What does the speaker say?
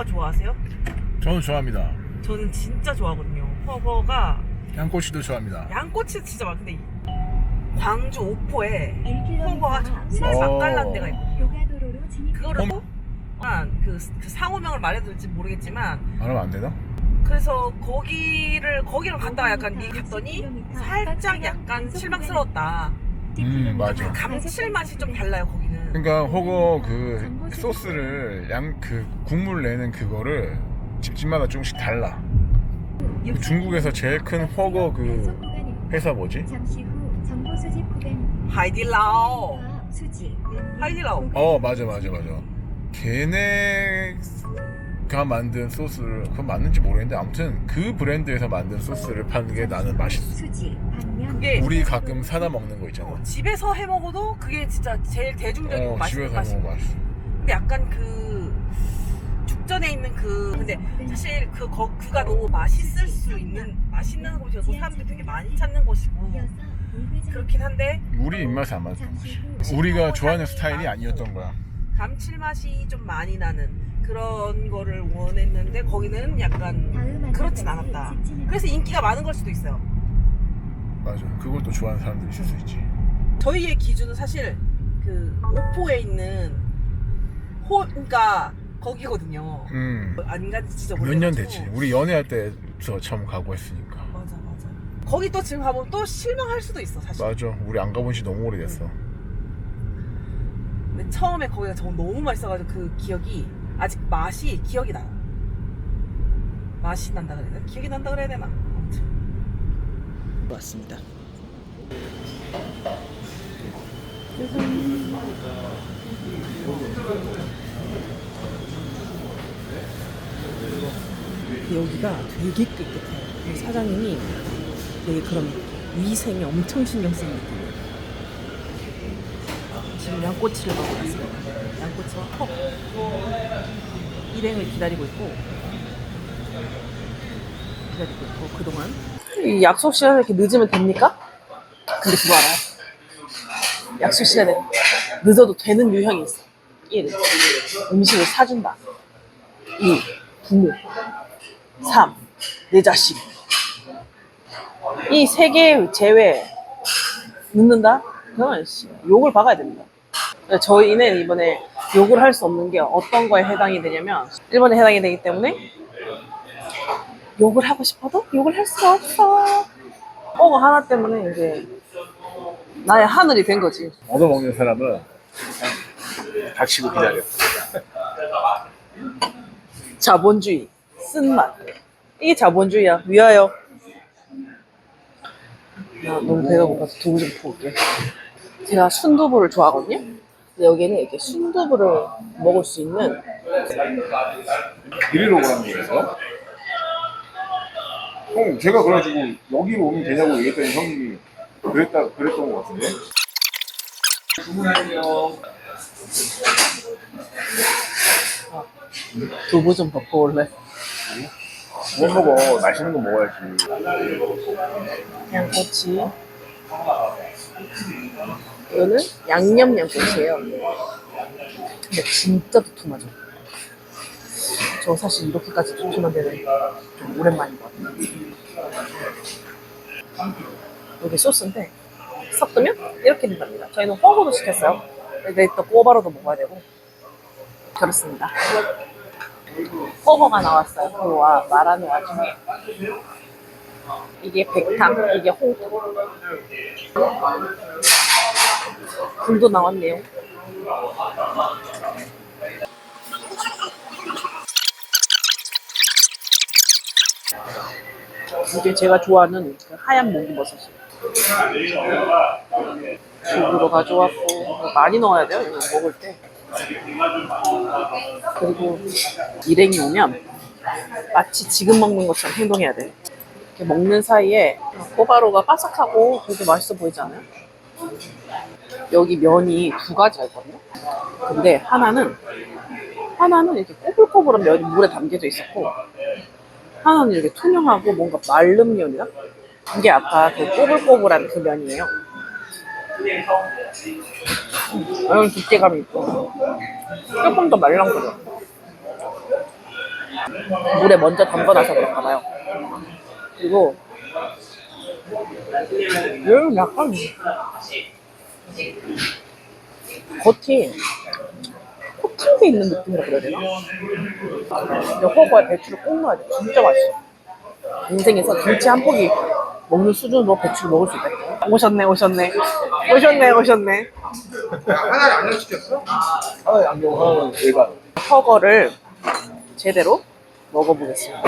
허거 좋아하세요? 저는 좋아합니다. 저는 진짜 좋아하거든요. 허거가 양꼬치도 좋아합니다. 양꼬치 진짜 많은데 광주 오포에 허거가 정말 어. 맛깔난 데가 있거든요. 교가도로로 진입. 그거를 어머. 그, 그 상호명을 말해도 될지 모르겠지만 말하면 안 되나? 그래서 거기를 거기를 갔다가 약간 미 갔더니 살짝 약간 실망스러웠다. 음, 맞아. 감칠맛이 좀 달라요 거기는. 그러니까 허거 그 소스를 양 그 국물 내는 그거를 집집마다 조금씩 달라. 중국에서 제일 큰 허거 그 회사 뭐지? 구간 하이디라오. 수지 하이디라오. 어 맞아 맞아 맞아. 걔네 가 만든 소스를 그건 맞는지 모르겠는데 아무튼 그 브랜드에서 만든 소스를 파는 게 나는 맛있어. 그게 우리 가끔 사다 먹는 거 있잖아. 집에서 해 먹어도 그게 진짜 제일 대중적이고 어 맛있는 집에서 맛이. 먹으면 맛있어. 근데 약간 그 죽전에 있는 그 근데 사실 그 거, 그가 너무 맛있을 수 있는 맛있는 곳이어서 사람들이 되게 많이 찾는 곳이고 그렇긴 한데 우리 입맛에 안 맞던 잠시 거지. 후 우리가 좋아하는 스타일이 아니었던 거야. 감칠맛이 좀 많이 나는 그런 거를 원했는데 거기는 약간 그렇진 않았다. 그래서 인기가 많은 걸 수도 있어요. 맞아. 그걸 또 좋아하는 사람들이 있을 수 있지. 저희의 기준은 사실 그 오포에 있는 호 그러니까 거기거든요. 음. 안 간지 진짜 몇년 오래돼가지고. 됐지. 우리 연애할 때저 처음 가고 했으니까. 맞아 맞아. 거기 또 지금 가보면 또 실망할 수도 있어 사실. 맞아. 우리 안 가본 지 너무 오래됐어. 근데 처음에 거기가 정 너무 맛있어가지고 그 기억이 아직 맛이 기억이 나요. 맛이 난다 그래야 되나? 기억이 난다 그래야 되나? 아무튼 왔습니다. 여기가 되게 깨끗해요. 이 사장님이 되게 그런 위생에 엄청 신경 쓰는 느낌이에요. 지금 양꼬치를 먹고 있습니다. 양꼬치와 컵 일행을 기다리고 있고 기다리고 있고 그동안 이 약속 시간에 이렇게 늦으면 됩니까? 근데 그거 알아요? 약속 시간에 늦어도 되는 유형이 있어. 1. 음식을 사준다. 2. 부모. 3. 내 자식. 이 세 개 제외 늦는다? 그러면 씨, 욕을 박아야 됩니다. 저희는 이번에 욕을 할수 없는 게 어떤 거에 해당이 되냐면 1번에 해당이 되기 때문에 욕을 하고 싶어도 욕을 할 수가 없어. 뽀거 하나 때문에 이제 나의 하늘이 된 거지. 얻어먹는 사람은 닥치고 기다려. 자본주의, 쓴맛. 이게 자본주의야. 위하여. 나 너무 배가 고파서 두부 좀 퍼올게. 제가 순두부를 좋아하거든요. 여기는 이렇게 순두부를 먹을 수 있는 이리로 오라는 거에서 형 제가 그래가지고 여기로 오면 되냐고 얘기했더니 형님이 그랬다 그랬던 것 같은데. 주문할게요. 두부 좀더 퍼올래. 뭐 먹어? 맛있는 거 먹어야지. 양꼬치. 이거는 양념 양꼬치예요. 근데 진짜 두툼하죠. 저 사실 이렇게까지 두툼한 데는 좀 오랜만인 것 같아요. 여기 소스인데 섞으면 이렇게 된답니다. 저희는 허거도 시켰어요. 근데 또 꼬바로도 먹어야 되고 그렇습니다. 허거가 나왔어요. 그와 말하는 와중에 이게 백탕, 이게 홍탕. 굴도 나왔네요. 이게 제가 좋아하는 그 하얀 목이버섯이에요. 죽으로 가져왔고 많이 넣어야 돼요. 이거 먹을 때. 그리고 일행이 오면 마치 지금 먹는 것처럼 행동해야 돼. 이렇게 먹는 사이에 꼬바로가 바삭하고 되게 맛있어 보이지 않아요? 여기 면이 두 가지가 있거든요. 근데 하나는 하나는 이렇게 꼬불꼬불한 면이 물에 담겨져 있었고 하나는 이렇게 투명하고 뭔가 마른 면이다. 이게 아까 그 꼬불꼬불한 그 면이에요. 음, 두께감이 있고 조금 더 말랑거려. 물에 먼저 담궈놔서 그런가 봐요. 그리고 얘는 약간 겉이 코팅돼 있는 느낌이라 그래야 되나? 근데 허거에 배추를 꼭 넣어야 돼. 진짜 맛있어. 인생에서 김치 한 포기 먹는 수준으로 배추를 먹을 수 있다. 오셨네, 오셨네. 오셨네, 오셨네. 하나를 안녕 시켰어? 하나에 안녕 하나는 일반 허거를 제대로 먹어보겠습니다.